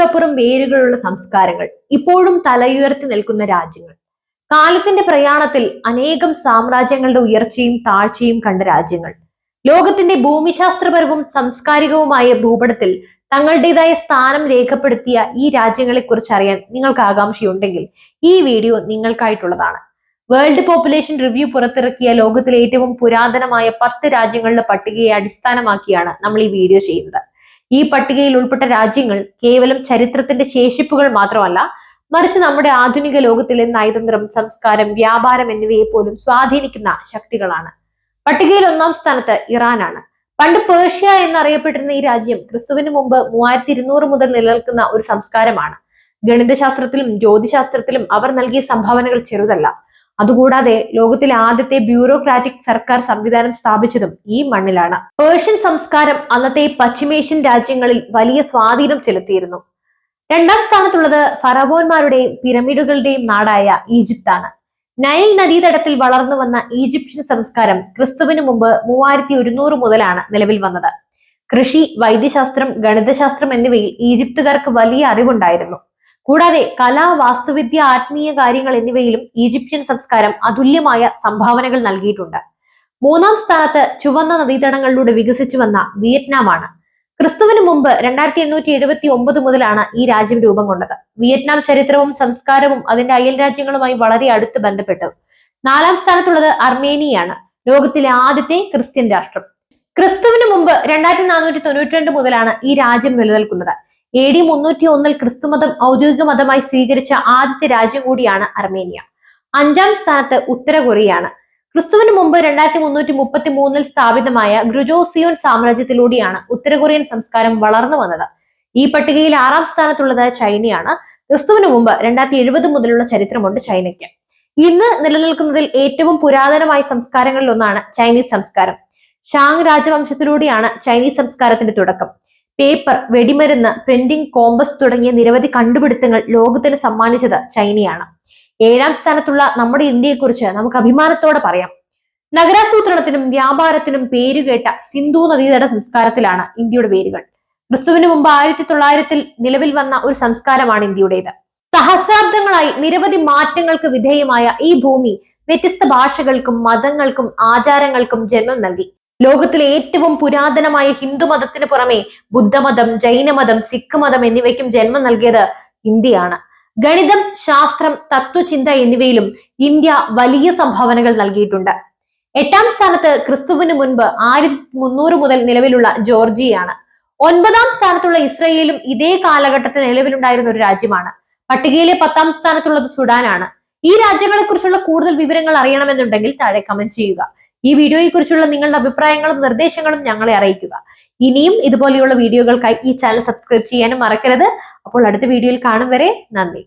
നൂറ്റാണ്ടുകൾക്കപ്പുറം വേരുകളുള്ള സംസ്കാരങ്ങൾ ഇപ്പോഴും തലയുയർത്തി നിൽക്കുന്ന രാജ്യങ്ങൾ. കാലത്തിന്റെ പ്രയാണത്തിൽ അനേകം സാമ്രാജ്യങ്ങളുടെ ഉയർച്ചയും താഴ്ചയും കണ്ട രാജ്യങ്ങൾ. ലോകത്തിന്റെ ഭൂമിശാസ്ത്രപരവും സാംസ്കാരികവുമായ ഭൂപടത്തിൽ തങ്ങളുടേതായ സ്ഥാനം രേഖപ്പെടുത്തിയ ഈ രാജ്യങ്ങളെ കുറിച്ച് അറിയാൻ നിങ്ങൾക്ക് ആകാംക്ഷയുണ്ടെങ്കിൽ ഈ വീഡിയോ നിങ്ങൾക്കായിട്ടുള്ളതാണ്. വേൾഡ് പോപ്പുലേഷൻ റിവ്യൂ പുറത്തിറക്കിയ ലോകത്തിലെ ഏറ്റവും പുരാതനമായ പത്ത് രാജ്യങ്ങളുടെ പട്ടികയെ അടിസ്ഥാനമാക്കിയാണ് നമ്മൾ ഈ വീഡിയോ ചെയ്യുന്നത്. ഈ പട്ടികയിൽ ഉൾപ്പെട്ട രാജ്യങ്ങൾ കേവലം ചരിത്രത്തിന്റെ ശേഷിപ്പുകൾ മാത്രമല്ല മറിച്ച് നമ്മുടെ ആധുനിക ലോകത്തിലെ നയതന്ത്രം സംസ്കാരം വ്യാപാരം എന്നിവയെ പോലും സ്വാധീനിക്കുന്ന ശക്തികളാണ്. പട്ടികയിൽ ഒന്നാം സ്ഥാനത്ത് ഇറാനാണ്. പണ്ട് പേർഷ്യ എന്നറിയപ്പെട്ടിരുന്ന ഈ രാജ്യം ക്രിസ്തുവിന് മുമ്പ് മൂവായിരത്തി ഇരുന്നൂറ് മുതൽ നിലനിൽക്കുന്ന ഒരു സംസ്കാരമാണ്. ഗണിതശാസ്ത്രത്തിലും ജ്യോതിശാസ്ത്രത്തിലും അവർ നൽകിയ സംഭാവനകൾ ചെറുതല്ല. അതുകൂടാതെ ലോകത്തിലെ ആദ്യത്തെ ബ്യൂറോക്രാറ്റിക് സർക്കാർ സംവിധാനം സ്ഥാപിച്ചതും ഈ മണ്ണിലാണ്. പേർഷ്യൻ സംസ്കാരം അന്നത്തെ പശ്ചിമേഷ്യൻ രാജ്യങ്ങളിൽ വലിയ സ്വാധീനം ചെലുത്തിയിരുന്നു. രണ്ടാം സ്ഥാനത്തുള്ളത് ഫറവോന്മാരുടെയും പിരമിഡുകളുടെയും നാടായ ഈജിപ്താണ്. നൈൽ നദീതടത്തിൽ വളർന്നു വന്ന ഈജിപ്ഷ്യൻ സംസ്കാരം ക്രിസ്തുവിന് മുമ്പ് മൂവായിരത്തി ഒരുന്നൂറ് മുതലാണ് നിലവിൽ വന്നത്. കൃഷി വൈദ്യശാസ്ത്രം ഗണിതശാസ്ത്രം എന്നിവയിൽ ഈജിപ്തുകാർക്ക് വലിയ അറിവുണ്ടായിരുന്നു. കൂടാതെ കല വാസ്തുവിദ്യ ആത്മീയ കാര്യങ്ങൾ എന്നിവയിലും ഈജിപ്ഷ്യൻ സംസ്കാരം അതുല്യമായ സംഭാവനകൾ നൽകിയിട്ടുണ്ട്. മൂന്നാം സ്ഥാനത്ത് ചുവന്ന നദീതടങ്ങളിലൂടെ വികസിച്ചു വന്ന വിയറ്റ്നാമാണ്. ക്രിസ്തുവിന് മുമ്പ് രണ്ടായിരത്തി എണ്ണൂറ്റി എഴുപത്തി ഒമ്പത് മുതലാണ് ഈ രാജ്യം രൂപം കൊണ്ടത്. വിയറ്റ്നാം ചരിത്രവും സംസ്കാരവും അതിന്റെ അയൽ രാജ്യങ്ങളുമായി വളരെ അടുത്ത് ബന്ധപ്പെട്ടു. നാലാം സ്ഥാനത്തുള്ളത് അർമേനിയാണ്. ലോകത്തിലെ ആദ്യത്തെ ക്രിസ്ത്യൻ രാഷ്ട്രം. ക്രിസ്തുവിന് മുമ്പ് രണ്ടായിരത്തി നാനൂറ്റി തൊണ്ണൂറ്റി രണ്ട് മുതലാണ് ഈ രാജ്യം നിലനിൽക്കുന്നത്. എ ഡി മുന്നൂറ്റി ഒന്നിൽ ക്രിസ്തുമതം ഔദ്യോഗിക മതമായി സ്വീകരിച്ച ആദ്യത്തെ രാജ്യം കൂടിയാണ് അർമേനിയ. അഞ്ചാം സ്ഥാനത്ത് ഉത്തര കൊറിയയാണ്. ക്രിസ്തുവിന് മുമ്പ് രണ്ടായിരത്തി മുന്നൂറ്റി മുപ്പത്തി മൂന്നിൽ സ്ഥാപിതമായ ഗ്രുജോസിയോൻ സാമ്രാജ്യത്തിലൂടെയാണ് ഉത്തര കൊറിയൻ സംസ്കാരം വളർന്നു വന്നത്. ഈ പട്ടികയിൽ ആറാം സ്ഥാനത്തുള്ളത് ചൈനയാണ്. ക്രിസ്തുവിന് മുമ്പ് രണ്ടായിരത്തി എഴുപത് മുതലുള്ള ചരിത്രമുണ്ട് ചൈനയ്ക്ക്. ഇന്ന് നിലനിൽക്കുന്നതിൽ ഏറ്റവും പുരാതനമായ സംസ്കാരങ്ങളിൽ ഒന്നാണ് ചൈനീസ് സംസ്കാരം. ഷാങ് രാജവംശത്തിലൂടെയാണ് ചൈനീസ് സംസ്കാരത്തിന്റെ തുടക്കം. പേപ്പർ വെടിമരുന്ന് പ്രിന്റിംഗ് കോമ്പസ് തുടങ്ങിയ നിരവധി കണ്ടുപിടുത്തങ്ങൾ ലോകത്തിന് സമ്മാനിച്ചത് ചൈനയാണ്. ഏഴാം സ്ഥാനത്തുള്ള നമ്മുടെ ഇന്ത്യയെക്കുറിച്ച് നമുക്ക് അഭിമാനത്തോടെ പറയാം. നഗരാസൂത്രണത്തിനും വ്യാപാരത്തിനും പേരുകേട്ട സിന്ധു നദീതട സംസ്കാരത്തിലാണ് ഇന്ത്യയുടെ പേരുകൾ ക്രിസ്തുവിന് മുമ്പ് ആയിരത്തി തൊള്ളായിരത്തിൽ നിലവിൽ വന്ന ഒരു സംസ്കാരമാണ് ഇന്ത്യയുടേത്. സഹസ്രാബ്ദങ്ങളായി നിരവധി മാറ്റങ്ങൾക്ക് വിധേയമായ ഈ ഭൂമി വ്യത്യസ്ത ഭാഷകൾക്കും മതങ്ങൾക്കും ആചാരങ്ങൾക്കും ജന്മം നൽകി. ലോകത്തിലെ ഏറ്റവും പുരാതനമായ ഹിന്ദു മതത്തിന് പുറമെ ബുദ്ധമതം ജൈനമതം സിഖ് മതം എന്നിവയ്ക്കും ജന്മം നൽകിയത് ഇന്ത്യയാണ്. ഗണിതം ശാസ്ത്രം തത്വചിന്ത എന്നിവയിലും ഇന്ത്യ വലിയ സംഭാവനകൾ നൽകിയിട്ടുണ്ട്. എട്ടാം സ്ഥാനത്ത് ക്രിസ്തുവിന് മുൻപ് ആയിരത്തി മുന്നൂറ് മുതൽ നിലവിലുള്ള ജോർജിയയാണ്. ഒൻപതാം സ്ഥാനത്തുള്ള ഇസ്രയേലും ഇതേ കാലഘട്ടത്തിൽ നിലവിലുണ്ടായിരുന്ന ഒരു രാജ്യമാണ്. പട്ടികയിലെ പത്താം സ്ഥാനത്തുള്ളത് സുഡാനാണ്. ഈ രാജ്യങ്ങളെ കുറിച്ചുള്ള കൂടുതൽ വിവരങ്ങൾ അറിയണമെന്നുണ്ടെങ്കിൽ താഴെ കമന്റ് ചെയ്യുക. ഈ വീഡിയോയെക്കുറിച്ചുള്ള നിങ്ങളുടെ അഭിപ്രായങ്ങളും നിർദ്ദേശങ്ങളും ഞങ്ങളെ അറിയിക്കുക. ഇനിയും ഇതുപോലെയുള്ള വീഡിയോകൾക്കായി ഈ ചാനൽ സബ്സ്ക്രൈബ് ചെയ്യാനും മറക്കരുത്. അപ്പോൾ അടുത്ത വീഡിയോയിൽ കാണും വരെ നന്ദി.